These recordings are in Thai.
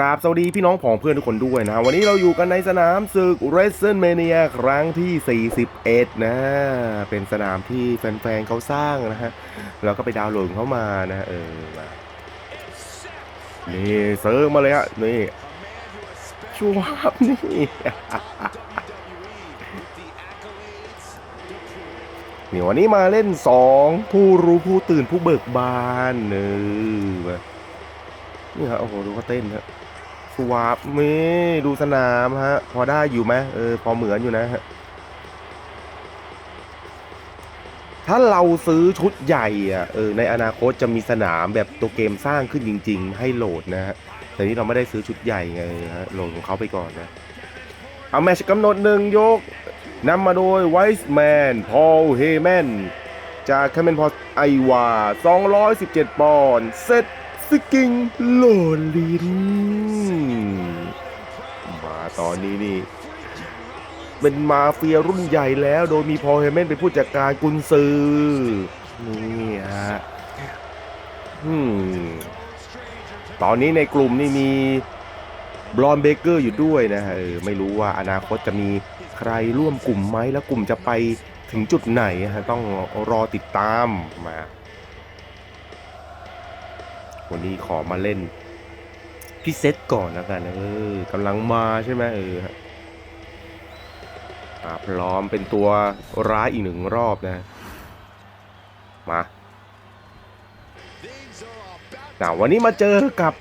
กราบสวัสดีพี่น้องผองเพื่อนทุกคนด้วยนะ วันนี้เราอยู่กันในสนามศึก w r e s l e m a n i a ครั้งที่ 41 นะ เป็นสนามที่แฟนๆเขาสร้างนะฮะแล้วก็ไปดาวน์โหลดเขามานะเออมานี่เซิร์ฟมาเลยฮะนี่ชวบนี่นี่วันนี้มาเล่น 2 ผู้รู้ผู้ตื่นผู้เบิกบานเนอ นี่ฮะโอ้โหดูเขาเต้นฮะสวาปนี่ดูสนามฮะ พอได้อยู่ไหมเออพอเหมือนอยู่นะฮะถ้าเราซื้อชุดใหญ่อะเออในอนาคตจะมีสนามแบบตัวเกมสร้างขึ้นจริง ๆ ให้โหลดนะฮะแต่นี่เราไม่ได้ซื้อชุดใหญ่ไงฮะโหลดของเขาไปก่อนนะเอาแมชกำหนดหนึ่งยกนำมาโดยไวส์แมนพอลเฮแมนจากแคมเมนพอไอวา217 ปอนด์เซต สกิงโลลิน มาตอนนี้นี่ เป็นมาเฟียรุ่นใหญ่แล้ว โดยมีพอเฮแมนเป็นผู้จัดการกุนซือ นี่ฮะตอนนี้ในกลุ่มนี่มีบรอนเบเกอร์อยู่ด้วยนะฮะเออไม่รู้ว่าอนาคตจะมีใครร่วมกลุ่มไหมแล้วกลุ่มจะไปถึงจุดไหนฮะต้องรอติดตามมา วันนี้ขอมาเล่นพี่เซตก่อนแล้วกันเออกำลังมาใช่ไหมเออฮะอ่าพร้อมเป็นตัวร้ายอีกหนึ่งรอบนะ มาอ่าวันนี้มาเจอกับ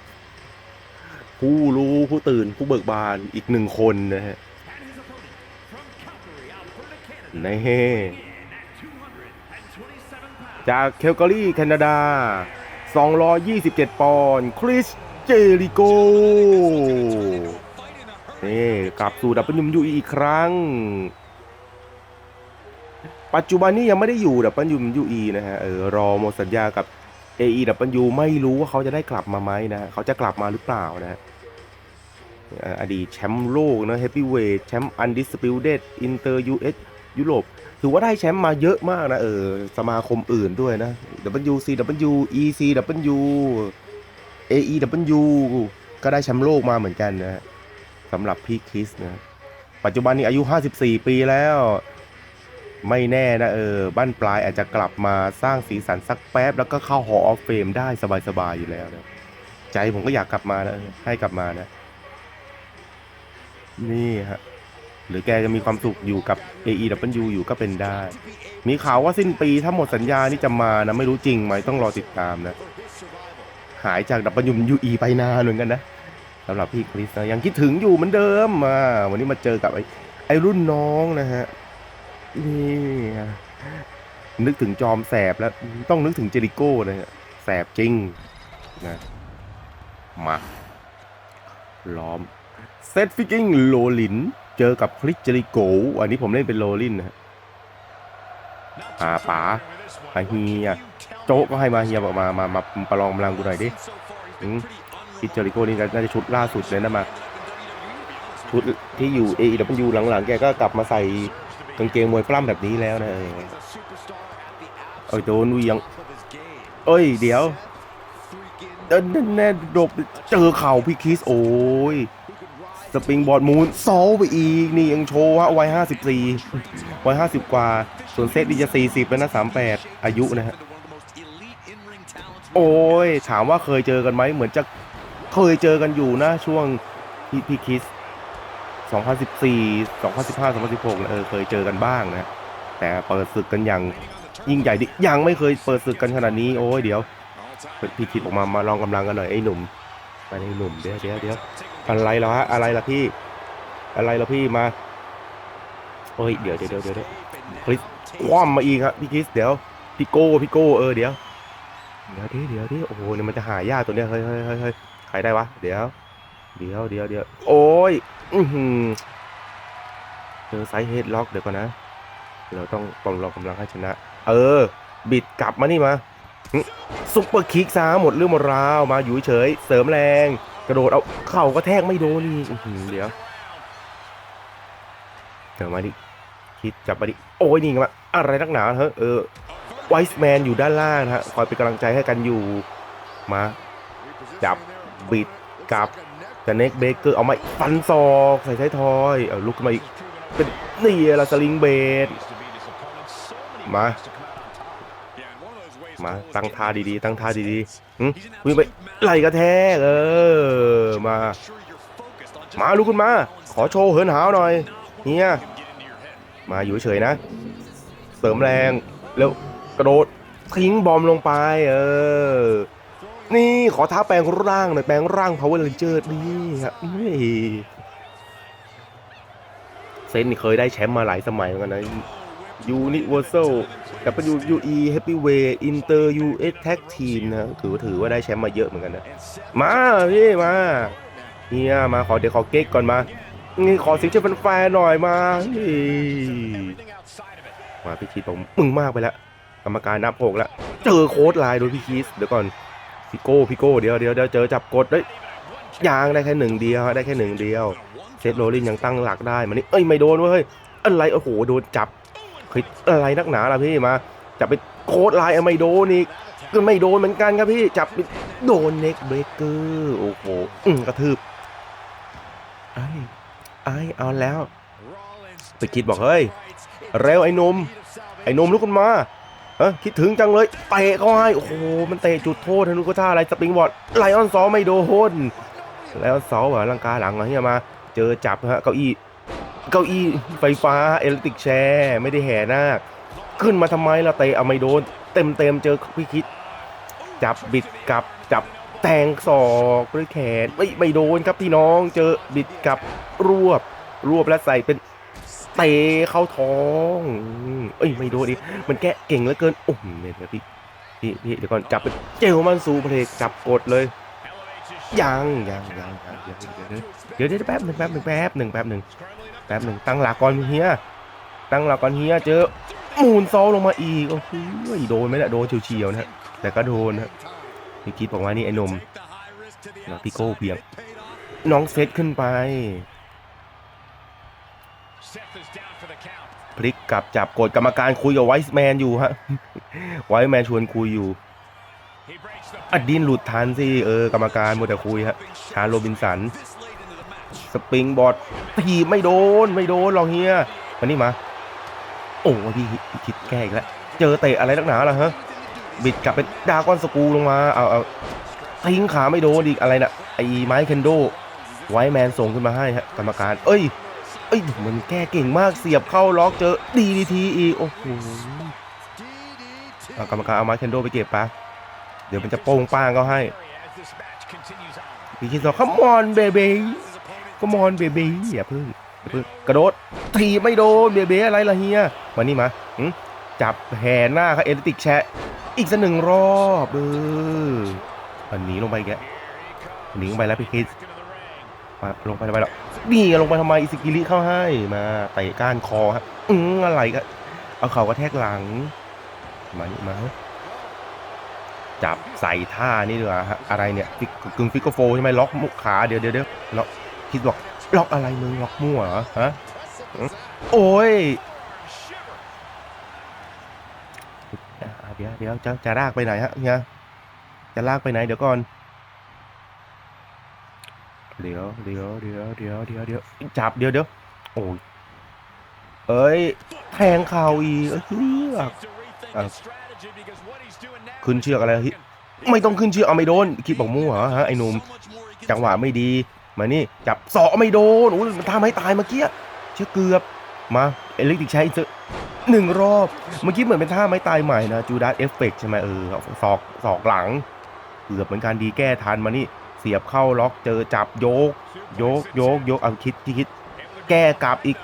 ผู้รู้ผู้ตื่นผู้เบิกบานอีกหนึ่งคนนะฮะนี่จากเคลการีแคนาดา 227 ปอนด์คริสเจริโกนี่กลับสู่ดับเบิลยูยูอีกครั้ง ปัจจุบันนี้ยังไม่ได้อยู่ดับเบิลยูยูอีนะฮะเออรอหมดสัญญากับ AEW ไม่รู้ว่าเขาจะได้กลับมาไหมนะฮะเขาจะกลับมาหรือเปล่านะฮะอดีตแชมป์โลกนะเฮฟวีเวทแชมป์อันดิสปิวเดตอินเตอร์ยูเอสยุโรป ถือว่าได้แชมป์มาเยอะมากนะเออสมาคมอื่นด้วยนะ WCW ECW AEW ก็ได้แชมป์โลกมาเหมือนกันนะสำหรับพี่คริสนะปัจจุบันนี้อายุ 54 ปีแล้ว ไม่แน่นะเออบ้านปลายอาจจะกลับมาสร้างสีสันสักแป๊บ แล้วก็เข้าหอออฟเฟมได้สบายๆอยู่แล้วนะใจผมก็อยากกลับมานะให้กลับมานะ นี่ฮะ หรือแกจะมีความสุขอยู่กับ AEW อยู่ก็เป็นได้ มีข่าวว่าสิ้นปีถ้าหมดสัญญานี่จะมานะ ไม่รู้จริงไหมต้องรอติดตามนะ หายจาก WWE ไปนานเหมือนกันนะสำหรับพี่คริสนะยังคิดถึงอยู่เหมือนเดิมมาวันนี้มาเจอกับไอ้ไอรุ่นน้องนะฮะนี่นึกถึงจอมแสบแล้วต้องนึกถึงเจริโก้นะฮะแสบจริงนะมาล้อมเซตฟิกกิ้งโลลิน เจอกับคลิกเจริโกอันนี้ผมเล่นเป็นโลลินนะฮะอาป๋าอาเฮียโจ๊กก็ให้มาเฮียบอกมามามาประลองกำลังกูหน่อยดิอืมคลิกเจริโกนี่น่าจะชุดล่าสุดเลยนะมาชุดที่อยู่ AEW หลังๆแกก็กลับมาใส่กางเกงมวยปล้ำแบบนี้แล้วนะเออเอ้ยโดนเหวียงเอ้ย เดี๋ยวเดินแน่ๆดบเจอเข่าพี่คิสโอ้ย สปริงบอร์ดมูนโซไปอีก นี่ยังโชว์ว่าวัยห้าสิบสี่วัยห้าสิบกว่า ส่วนเซตดีจะสี่สิบแล้วนะสามแปดอายุนะฮะ โอ้ย ถามว่าเคยเจอกันไหม เหมือนจะเคยเจอกันอยู่นะ ช่วงพี่พี่คิส2014 2015 2016เออเคยเจอกันบ้างนะ แต่เปิดศึกกันอย่างยิ่งใหญ่ดิยังไม่เคยเปิดศึกกันขนาดนี้ โอ้ยเดี๋ยวพี่คิดออกมามาลองกำลังกันหน่อยไอ้หนุ่ม ไปไอ้หนุ่มเดี๋ยวเดี๋ยวเดี๋ยวอะไรแล้วฮะอะไรล่ะพี่ อะไรล่ะพี่มาเฮ้ยเดี๋ยวเดี๋ยวเดี๋ยวเดี๋ยวคลิสคว่ำมาอีกครับพี่คริสเดี๋ยวพี่โก้พี่โก้เออเดี๋ยวเดี๋ยวดิเดี๋ยวดิโอ้โหเนี่ยมันจะหายากตัวเนี้ยเฮ้ยเฮ้ยเฮ้ยใครได้วะเดี๋ยวเดี๋ยวเดี๋ยวเดี๋ยวโอ้ยอือหือเจอไซส์เฮดล็อกเดี๋ยวก่อนนะ เราต้องปลอมเรากำลังให้ชนะ เออ บิดกลับมานี่มา ซุปเปอร์คิกซาหมดเรื่องหมดราวมาอยู่เฉย เสริมแรง กระโดดเอาเข่าก็แทกไม่โดนนี่เดี๋ยวเดี๋ยวมาดิคิดจับมาดิโอ้ยนี่มาอะไรนักหนาเฮ้ยเออไวส์แมนอยู่ด้านล่างนะฮะคอยเป็นกำลังใจให้กันอยู่มา จับบิดกับแต่เน็กเบเกอร์เอามาฟันศอกใส่ท้ายทอยเอาลุกขึ้นมาอีกเป็นนี่ละสลิงเบดมา มาตั้งท่าดีๆ ตั้งท่าดีๆหึวิ่งไปไหลกระแทกเออมา มาลุกขึ้นมา ขอโชว์เหินหาวหน่อยเฮียมาอยู่เฉยนะ เสริมแรงแล้วกระโดดทิ้งบอมลงไป เออ นี่ขอท้าแปลงร่างหน่อยแปลงร่าง Power Ranger นี่ครับนี่เซนเคยได้แชมป์มาหลายสมัยเหมือนกันนะ Universal WWE Heavyweight Inter US Tag Team นะถือถือว่าได้แชมป์มาเยอะเหมือนกันนะ มาพี่มาเฮียมาขอเดี๋ยวขอเก๊กก่อนมานี่ขอเสิงเชียร์แฟนๆหน่อยมามาพี่คิดบอกมึงมากไปแล้วกรรมการนับหกแล้วเจอโค้ดไลน์โดยพี่คิสเดี๋ยวก่อนพี่โก้พี่โก้เดี๋ยวเดี๋ยวเดี๋ยวเจอจับกดเฮ้ยางได้แค่หนึ่งเดียวได้แค่หนึ่งเดียวเซตโรลลินยังตั้งหลักได้มานี่เอ้ยไม่โดนเว้ยอะไรโอ้โหโดนจับ เฮ้ยอะไรนักหนาล่ะพี่มาจับไปโคดไลน์ไม่โดนอีกก็ไม่โดนเหมือนกันครับพี่จับไปโดนเน็กเบรกเกอร์โอ้โหกระทืบไอ้ไอ้เอาแล้วไปคิดบอกเฮ้ยเร็วไอ้นมไอ้นมลุกขึ้นมาเออคิดถึงจังเลยเตะเขาให้โอ้โหมันเตะจุดโทษธนุก็ท่าอะไรสปริงบอร์ดไลออนซอไม่โดนไลออนซอเหรอลังกาหลังเหรอเฮียมา เจอจับฮะเก้าอี้ เก้าอี้ไฟฟ้าเอลิติกแชร์ไม่ได้แห่หน้าขึ้นมาทำไมล่ะเตะเอาไม่โดน เต็มเต็มเจอพี่คิด จับบิดกลับจับแทงศอกด้วยแขนไม่ไม่โดนครับพี่น้องเจอบิดกลับรวบ รวบแล้วใส่เป็นเตะเข้าท้อง เอ้ยไม่โดนดิมันแกะเก่งเหลือเกินโอ้โหเนี่ยเดี๋ยวพี่พี่พี่เดี๋ยวก่อนจับเป็นเจลมันซูเพลกจับกดเลยยังยังยังยังเดี๋ยวดี๋ยวเดี๋ยวเดี๋ยวแป๊บหนึ่งแป๊บหนึ่งแป๊บหนึ่งแป๊บหนึ่ง แป๊บหนึ่งตั้งหลักก่อนเฮียตั้งหลักก่อนเฮียเจอมูนซอลลงมาอีกโอ้โหโดนไหมล่ะโดนเฉียวๆนะแต่ก็โดนนะพี่คิดบอกว่านี่ไอ้นมแล้วพี่โก้เพียงน้องเซตขึ้นไปพลิกกลับจับกดกรรมการคุยกับไวส์แมนอยู่ฮะไวส์แมนชวนคุยอยู่อดดินหลุดทันสิเออกรรมการมัวแต่คุยฮะชาโรบินสัน สปริงบอร์ดทีไม่โดนไม่โดนหรอกเฮียมานี่มา โอ้พี่พี่คิดแก้อีกแล้วเจอเตะอะไรนักหนาล่ะฮะบิดกลับเป็นดากอนสกูลงมาเอาเอาทิ้งขาไม่โดนอีกอะไรน่ะไอ้ไม้เคนโด ไวท์แมนส่งขึ้นมาให้ฮะกรรมการ เอ้ย เอ้ยมันแก้เก่งมากเสียบเข้าล็อกเจอดีดีทีอีโอ้โหกรรมการเอาไม้เคนโดไปเก็บปะเดี๋ยวมันจะโป้งป้างเขาให้พี่คิดบอ ก come on baby come on baby อย่าเพิ่งอย่าเพิ่งกระโดดทีบไม่โดนเบเบ้อะไรล่ะเฮียมานี่มาจับแห่หน้าครับเอลติกแชะอีกสักหนึ่งรอบเอออันนี้ลงไปแกหนีลงไปแล้วพี่คิดมาลงไปทำไมล่ะนี่ลงไปทำไมอิสกิริเข้าให้มาเตะก้านคอฮะอืออะไรก็เอาเข่ากระแทกหลังมานี่มาจับใส่ท่านี่ดีกว่าฮะอะไรเนี่ยกกึ่งฟิกโกโฟใช่ไหมล็อกมุกขาเดี๋ยวเดี๋ยวเดี๋ยวล็อก คิดบอกล็อกอะไรมึงล็อกมั่วเหรอฮะโอ้ยเดี๋ยวเดี๋ยวจะจะลากไปไหนฮะเฮียจะลากไปไหนเดี๋ยวก่อนเดี๋ยวเดี๋ยวเดี๋ยวเดี๋ยวเดี๋ยวเดี๋ยวจับเดี๋ยวเดี๋ยวโอ้ยเอ้ยแทงเข่าอีกเอ้ยเชือกขึ้นเชือกอะไรไม่ต้องขึ้นเชือกเอาไม่โดนคิดบอกมั่วเหรอฮะไอ้หนุ่มจังหวะไม่ดี มานี่ จับสอกไม่โดนโอ้ยมันทำให้ตายเมื่อกี้เชื่อเกือบมาเอลิกติกใช้อีกหนึ่งรอบ เมื่อกี้เหมือนเป็นท่าไม้ตายใหม่นะจูดัสเอฟเฟกใช่ไหมเออศอกศอกหลัง เกือบเหมือนกันดีแก้ทันมานี่ เสียบเข้าล็อกเจอจับโยก โยกโยกโยกเอาคิดที่คิด แก้กลับอีก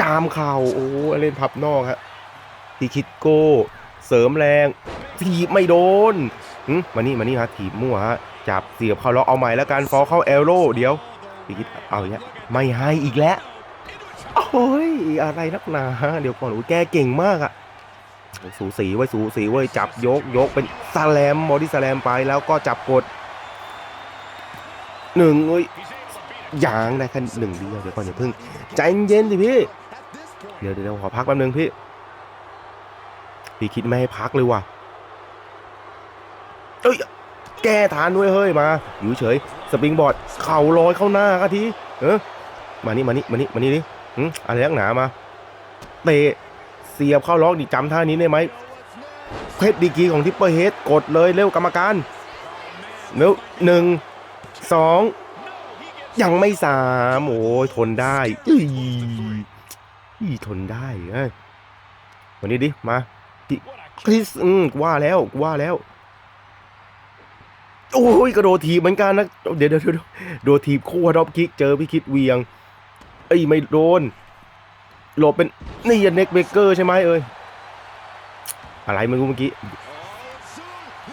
จามเข่าโอ้เล่นพับนอกฮะที่คิดโก้ เสริมแรง ถีบไม่โดนหึมานี่มานี่ฮะถีบมั่วฮะ จับเสียบเข้าล็อเอาใหม่แล้วกันฟอลเข้าเอลโร่เดี๋ยวพี่คิดเอาอย่างเงี้ยไม่ให้อีกแล้วโอ้ยอะไรนักหนาเดี๋ยวก่อนโอ้ยแกเก่งมากอะสูสีไว้สูสีไว้จับยกยกเป็นสแลมบอดี้สแลมไปแล้วก็จับกดหนึ่งเอ้ยยางได้แค่หนึ่งเดียวเดี๋ยวก่อนอย่าเพิ่งใจเย็นสิพี่เดี๋ยวเดี๋ยวขอพักแป๊บนึงพี่พี่คิดไม่ให้พักเลยว่ะเอ้ย แก้ทานด้วยเฮ้ยมา อยู่เฉยสปริงบอร์ดเข่าลอยเข้าหน้ากะทีเออมานี่มานี่มานี่มานี่ดิอะไรนักหนามาเตะเสียบเข้าล็อกนี่จำท่านี้ได้ไหมเพชรดีกีของทิปเปอร์เฮดกดเลยเร็วกรรมการเร็วหนึ่งสองยังไม่สามโอ้ยทนได้อีอีทนได้เอ้ยวันนี้ดิมาคริสอืมว่าแล้วว่าแล้ว โอ้ยกระโดดทีบเหมือนกันนะเดี๋ยวเดี๋ยวเดี๋ยวโดดทีบคู่ดรอปคิกเจอพี่คิดเวียง เอ้ยไม่โดนหลบเป็นนี่ยันเน็กเบเกอร์ใช่ไหมเอ้ยอะไรไม่รู้เมื่อกี้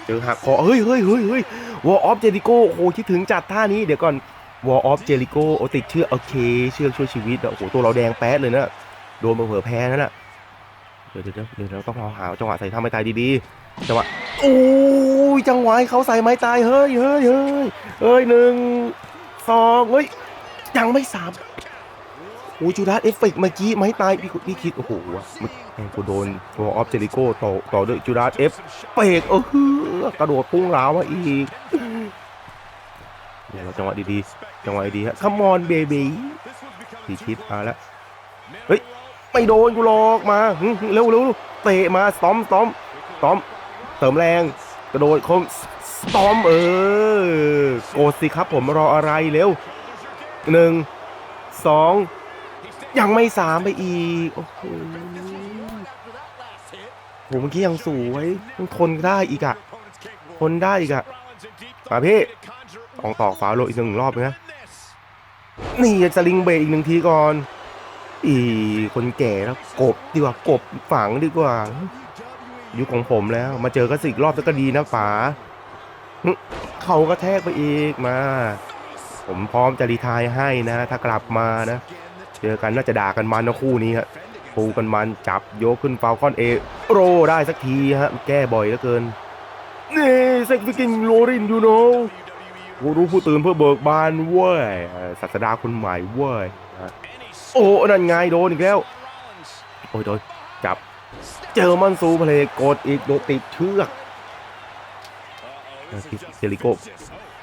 เจอหักคอเฮ้ยเฮ้ยเฮ้ยเฮ้ยวอลออฟเจริโกโอ้โหคิดถึงจัดท่านี้เดี๋ยวก่อนวอลออฟเจริโกโอติดเชือกโอเค เชือกช่วยชีวิตโอ้โหตัวเราแดงแป๊ดเลยนะโดนมาเผื่อแพ้นั่นน่ะเดี๋ยวเดี๋ยวเดี๋ยวเราต้องรอหาจังหวะใส่ท่าไม้ตายดีๆจังหวะ โอ้ยจังหวะเขาใส่ไม้ตายเฮ้ยเฮ้ยเฮ้ยเฮ้ยหนึ่งสองเฮ้ยยังไม่สามโอ้ยจูดาสเอฟเฟกเมื่อกี้ไม้ตายพี่พี่คิดโอ้โหมันแม่งกูโดนวอลออฟเจริโกต่อต่อด้วยจูดาสเอฟเปกเออกระโดดพุ่งราวมาอีกเดี๋ยวจังหวะดีๆจังหวะดีฮะ come on baby พีชิดมาแล้วเฮ้ยไม่โดนกูหรอกมาเร็วเร็วเตะมาสตอมสตอมสตอม เสริมแรงกระโดดคมสตอมเออโกสิครับผมรออะไรเร็วหนึ่งสองยังไม่สามไปอีก โอ้โหโหเมื่อกี้ยังสวยยังทนได้อีกอะทนได้อีกอะมาพี่ลองต่อฝาโลอีกหนึ่งรอบนะนี่สลิงเบรกอีกหนึ่งทีก่อน อีคนแก่แล้วกบดีกว่ากบฝังดีกว่า ยุคของผมแล้ว มาเจอกระสิกรอบแล้วก็ดีนะป๋าเขาก็แทกไปอีกมา ผมพร้อมจะรีไทายให้นะ ถ้ากลับมานะ เจอกันน่าจะด่ากันมันนะคู่นี้ฮะปูกันมันจับโยกขึ้นฟาวคอนเอโรได้สักทีฮะ แก้บ่อยเหลือเกินนี่เซ็กฟิกิงโรรินยูโนผู้รู้ผู้ตื่นเพื่อเบิกบานเว้ยเอ่อศาสดาคนใหม่เว้ยอะโอ้นั่นไงโดนอีกแล้ว โอ้ยโดนจับ เจอมันซูเพลย์กดอีกโดนติดเชือกเออติดเจลิโก้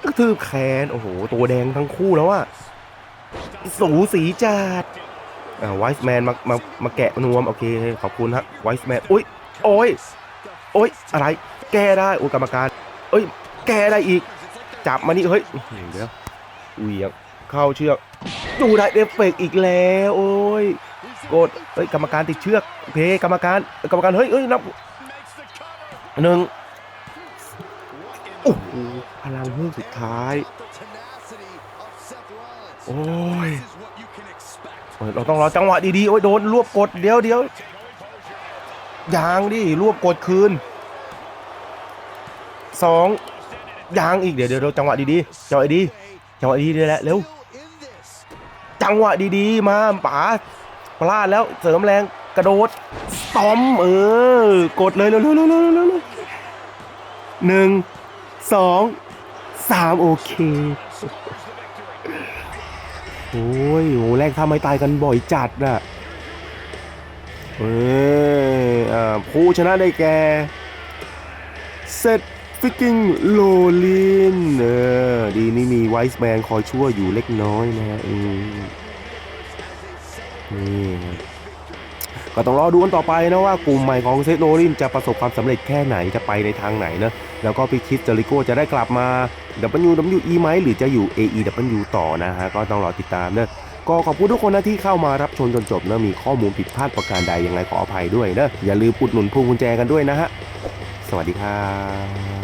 กระทืบแขน โอ้โห ตัวแดงทั้งคู่แล้วอะสูสีจัดไวส์แมนมามามาแกะนวม โอเค ขอบคุณฮะไวส์แมนอุ้ยโอ้ยโอ้ยอะไร แก้ได้ โอ้ยกรรมการเอ้ย แก้ได้อีก จับมานี่เฮ้ยอื้อหือเดี๋ยวเหวียงเข้าเชือกดูได้เอฟเฟกต์อีกแล้ว โอ้ย กดเฮ้ยกรรมการติดเชือกโอเคกรรมการกรรมการเฮ้ยเฮ้ยนับหนึ่งโอ้โหพลังเฮือกสุดท้าย โอ้ยเราต้องรอจังหวะดีๆโอ้ยโดนรวบกดเดี๋ยวเดี๋ยวยางดิรวบกดคืนสองยางอีกเดี๋ยวเดี๋ยวจังหวะดีๆจังหวะดีจังหวะดีๆแหละเร็วจังหวะดีๆมาป๋า พลาดแล้วเสริมแรงกระโดดตอมเออกดเลยเร็วๆๆๆๆหนึ่งสองสามโอเคโอ้ยโหแรกทำไมตายกันบ่อยจัดน่ะเอออ่าผู้ชนะได้แก่เซตฟิกกิ้งโลลินเออดีนี่มีไวส์แมนคอยช่วยอยู่เล็กน้อยนะฮะอืม นี่ก็ต้องรอดูกันต่อไปนะว่ากลุ่มใหม่ของเซตโลลินจะประสบความสำเร็จแค่ไหนจะไปในทางไหนนะแล้วก็พี่คิดเจอริโกจะได้กลับมา WWE ไหมหรือจะอยู่ AEW ต่อนะฮะก็ต้องรอติดตามนะก็ขอบคุณทุกคนนะที่เข้ามารับชมจนจบนะมีข้อมูลผิดพลาดประการใดยังไงขออภัยด้วยนะอย่าลืมอุดหนุนพวงกุญแจกันด้วยนะฮะสวัสดีครับ